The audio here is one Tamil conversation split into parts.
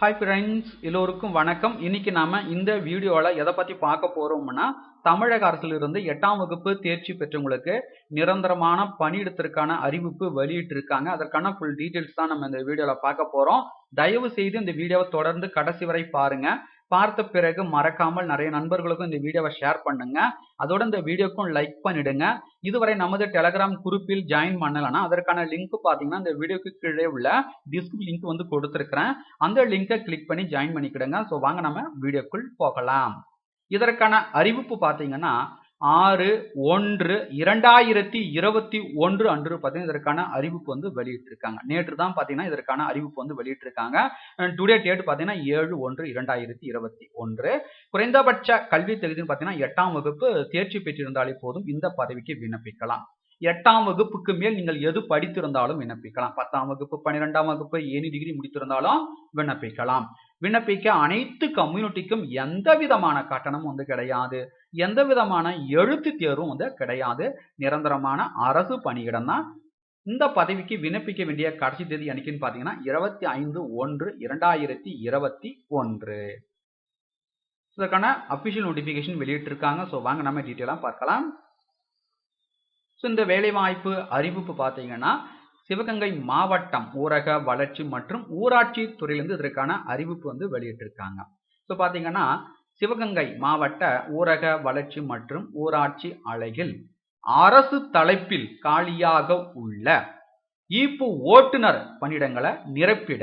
ஹாய் ஃப்ரெண்ட்ஸ் எல்லோருக்கும் வணக்கம். இன்னைக்கு நாம இந்த வீடியோவில் எதை பற்றி பார்க்க போகிறோம்னா தமிழக அரசிலிருந்து எட்டாம் வகுப்பு தேர்ச்சி பெற்றவங்களுக்கு நிரந்தரமான பணியிடத்திற்கான அறிவிப்பு வெளியிட்டிருக்காங்க. அதற்கான ஃபுல் டீட்டெயில்ஸ் தான் நம்ம இந்த வீடியோவில் பார்க்க போகிறோம் தயவு செய்து இந்த வீடியோவை தொடர்ந்து கடைசி வரை பாருங்க. பார்த்த பிறகு மறக்காமல் நிறைய நண்பர்களுக்கும் இந்த வீடியோவை ஷேர் பண்ணுங்க. அதோட இந்த வீடியோக்கும் லைக் பண்ணிடுங்க. இதுவரை நமது டெலகிராம் குரூப்பில் ஜாயின் பண்ணலன்னா அதற்கான லிங்க் பார்த்தீங்கன்னா இந்த வீடியோக்கு கீழே உள்ள டிஸ்கிரிப் லிங்க் வந்து கொடுத்துருக்கிறேன். அந்த லிங்கை கிளிக் பண்ணி ஜாயின் பண்ணிக்கிடுங்க. ஸோ வாங்க நம்ம வீடியோக்குள் போகலாம். இதற்கான அறிவிப்பு பார்த்தீங்கன்னா ஆறு ஒன்று இரண்டாயிரத்தி இருபத்தி ஒன்று அன்று பார்த்தீங்கன்னா இதற்கான அறிவிப்பு வந்து வெளியிட்டிருக்காங்க. நேற்று தான் பார்த்தீங்கன்னா இதற்கான அறிவிப்பு வந்து வெளியிட்டிருக்காங்க. டுடே டேட் பார்த்தீங்கன்னா ஏழு ஒன்று இரண்டாயிரத்தி இருபத்தி ஒன்று. குறைந்தபட்ச கல்வி தகுதின்னு பார்த்தீங்கன்னா எட்டாம் வகுப்பு தேர்ச்சி பெற்றிருந்தாலே போதும். இந்த பதவிக்கு விண்ணப்பிக்கலாம். எட்டாம் வகுப்புக்கு மேல் நீங்கள் எது படித்திருந்தாலும் விண்ணப்பிக்கலாம். பத்தாம் வகுப்பு பன்னிரெண்டாம் வகுப்பு ஏனி டிகிரி முடித்திருந்தாலும் விண்ணப்பிக்கலாம். விண்ணப்பிக்க அனைத்து கம்யூனிட்டிக்கும் எந்த விதமான கட்டணமும் வந்து கிடையாது. எந்த விதமான எழுத்து தேர்வும் வந்து கிடையாது. நிரந்தரமான அரசு பணியிடம் தான் இந்த பதவிக்கு விண்ணப்பிக்க வேண்டிய கடைசி தேதி அன்னைக்குன்னு பார்த்தீங்கன்னா இருபத்தி ஐந்து ஒன்று இரண்டாயிரத்தி இருபத்தி ஒன்று. இதற்கான அபிஷியல் நோட்டிஃபிகேஷன் வெளியிட்டிருக்காங்க. ஸோ வாங்க நம்ம டீட்டெயிலாக பார்க்கலாம். ஸோ இந்த வேலைவாய்ப்பு அறிவிப்பு பார்த்தீங்கன்னா சிவகங்கை மாவட்டம் ஊரக வளர்ச்சி மற்றும் ஊராட்சி துறையிலிருந்து இதற்கான அறிவிப்பு வந்து வெளியிட்டிருக்காங்க. ஸோ பார்த்தீங்கன்னா சிவகங்கை மாவட்ட ஊரக வளர்ச்சி மற்றும் ஊராட்சி அலையில் அரசு தலைப்பில் காலியாக உள்ள ஈப்பு ஓட்டுநர் பணியிடங்களை நிரப்பிட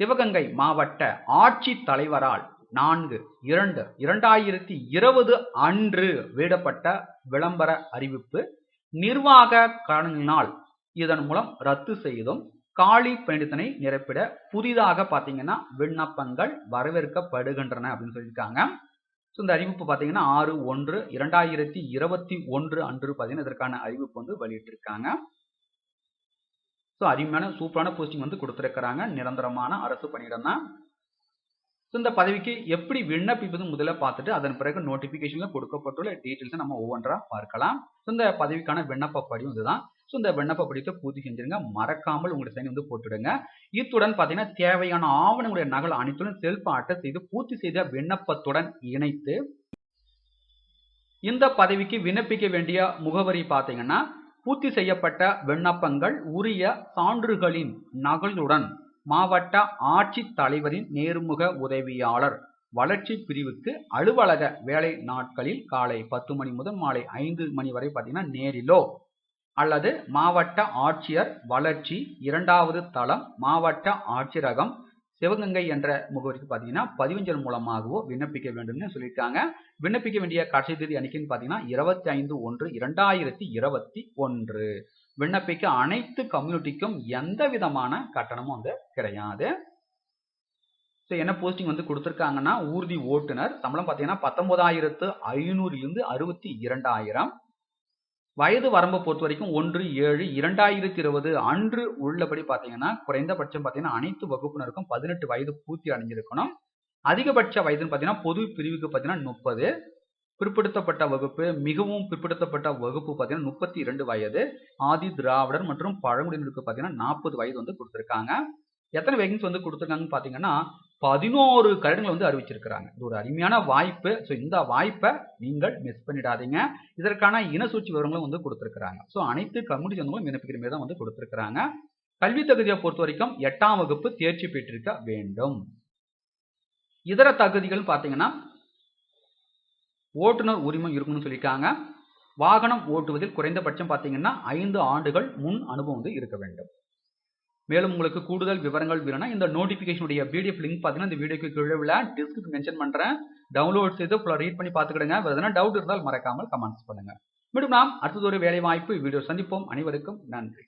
சிவகங்கை மாவட்ட ஆட்சி தலைவரால் நான்கு இரண்டு இரண்டாயிரத்தி இருபது அன்று விடப்பட்ட விளம்பர அறிவிப்பு. நிர்வாக காரணங்களினால் இதன் மூலம் ரத்து செய்தும் காலி பணியிடத்தினை நிரப்பிட புதிதாக பார்த்தீங்கன்னா விண்ணப்பங்கள் வரவேற்கப்படுகின்றன அப்படின்னு சொல்லியிருக்காங்க. ஸோ இந்த அறிவிப்பு பார்த்தீங்கன்னா ஆறு ஒன்று இரண்டாயிரத்தி இருபத்தி ஒன்று அன்று பார்த்தீங்கன்னா இதற்கான அறிவிப்பு வந்து வெளியிட்டிருக்காங்க. ஸோ அருமையான சூப்பரான போஸ்டிங் வந்து கொடுத்துருக்கிறாங்க. நிரந்தரமான அரசு பணியிடம் தான். ஸோ இந்த பதவிக்கு எப்படி விண்ணப்பிப்பது முதல்ல பார்த்துட்டு அதன் பிறகு நோட்டிஃபிகேஷனில் கொடுக்கப்பட்டுள்ள டீட்டெயில்ஸை நம்ம ஒவ்வொன்றா பார்க்கலாம். ஸோ இந்த பதவிக்கான விண்ணப்ப படிவம் இதுதான். ஸோ இந்த விண்ணப்ப படிவத்தை பூர்த்தி செஞ்சிருங்க மறக்காமல் உங்களுடைய சைன் வந்து போட்டுடுங்க. இத்துடன் பார்த்தீங்கன்னா தேவையான ஆவணங்களுடைய நகல் அனைத்துடன் செல்ஃப் அட்டை செய்து பூர்த்தி செய்த விண்ணப்பத்துடன் இணைத்து இந்த பதவிக்கு விண்ணப்பிக்க வேண்டிய முகவரி பார்த்தீங்கன்னா பூர்த்தி செய்யப்பட்ட விண்ணப்பங்கள் உரிய சான்றுகளின் நகலுடன் மாவட்ட ஆட்சித் தலைவரின் நேர்முக உதவியாளர் வளர்ச்சி பிரிவுக்கு அலுவலக வேலை நாட்களில் காலை பத்து மணி முதல் மாலை ஐந்து மணி வரை பார்த்தீங்கன்னா நேரிலோ அல்லது மாவட்ட ஆட்சியர் வளர்ச்சி இரண்டாவது தளம் மாவட்ட ஆட்சியரகம் சிவகங்கை என்ற முகவரிக்கு பார்த்தீங்கன்னா பதிவஞ்சல் மூலமாகவோ விண்ணப்பிக்க வேண்டும்னு சொல்லியிருக்காங்க. விண்ணப்பிக்க வேண்டிய கடைசி தேதி அன்னைக்குன்னு பார்த்தீங்கன்னா இருபத்தி ஐந்து ஒன்று இரண்டாயிரத்தி இருபத்தி ஒன்று. விண்ணப்பிக்க அனைத்து கம்யூனிட்டிக்கும் எந்த விதமான கட்டணமும் வந்து கிடையாது. ஸோ என்ன போஸ்டிங் வந்து கொடுத்துருக்காங்கன்னா ஊர்தி ஓட்டுநர் சம்பளம் பார்த்தீங்கன்னா பத்தொன்பதாயிரத்து ஐநூறுலேருந்து அறுபத்தி இரண்டாயிரம். வயது வரம்பை பொறுத்த வரைக்கும் ஒன்று ஏழு இரண்டாயிரத்தி இருபது அன்று உள்ளபடி பார்த்தீங்கன்னா குறைந்தபட்சம் பார்த்தீங்கன்னா அனைத்து வகுப்பினருக்கும் பதினெட்டு வயது பூர்த்தி அடைஞ்சிருக்கணும். அதிகபட்ச வயதுன்னு பார்த்தீங்கன்னா பொது பிரிவுக்கு பார்த்தீங்கன்னா முப்பது. பிற்படுத்தப்பட்ட வகுப்பு மிகவும் பிற்படுத்தப்பட்ட வகுப்பு பார்த்தீங்கன்னா முப்பத்தி இரண்டு வயது. ஆதி திராவிடர் மற்றும் பழங்குடியினருக்கு பார்த்தீங்கன்னா நாற்பது வயது வந்து கொடுத்துருக்காங்க. எத்தனை வேகன்ஸ் வந்து கொடுத்துருக்காங்கன்னு பார்த்தீங்கன்னா பதினோரு கருடங்களை வந்து அறிவிச்சிருக்கிறாங்க. இது ஒரு அருமையான வாய்ப்பு. ஸோ இந்த வாய்ப்பை நீங்கள் மிஸ் பண்ணிடாதீங்க. இதற்கான இனசூழ்ச்சி விவரங்களும் வந்து கொடுத்துருக்குறாங்க. ஸோ அனைத்து கம்யூனிட்டி சொந்தங்களும் விண்ணப்பிக்கிற மாதிரி தான் வந்து கொடுத்துருக்குறாங்க. கல்வி தகுதியை பொறுத்த வரைக்கும் எட்டாம் வகுப்பு தேர்ச்சி பெற்றிருக்க வேண்டும். இதர தகுதிகள் பார்த்தீங்கன்னா ஓட்டுநர் உரிமம் இருக்கணும்னு சொல்லியிருக்காங்க. வாகனம் ஓட்டுவதில் குறைந்தபட்சம் பார்த்தீங்கன்னா ஐந்து ஆண்டுகள் முன் அனுபவம் வந்து இருக்க வேண்டும். மேலும் உங்களுக்கு கூடுதல் விவரங்கள் வேணும்னா இந்த நோட்டிஃபிகேஷனுடைய பிடிஎஃப் லிங்க் பார்த்தீங்கன்னா இந்த வீடியோக்கு கீழே உள்ள டிஸ்கிரிப்ஷன் மென்ஷன் பண்ணுறேன் டவுன்லோட் செய்து ஃபுல்லாக ரீட் பண்ணி பார்த்துக்கிடுங்க எதனா டவுட் இருந்தால் மறக்காமல் கமெண்ட்ஸ் பண்ணுங்க. மீண்டும் நாம் அடுத்தது ஒரு வேலை வாய்ப்பு வீடியோ சந்திப்போம். அனைவருக்கும் நன்றி.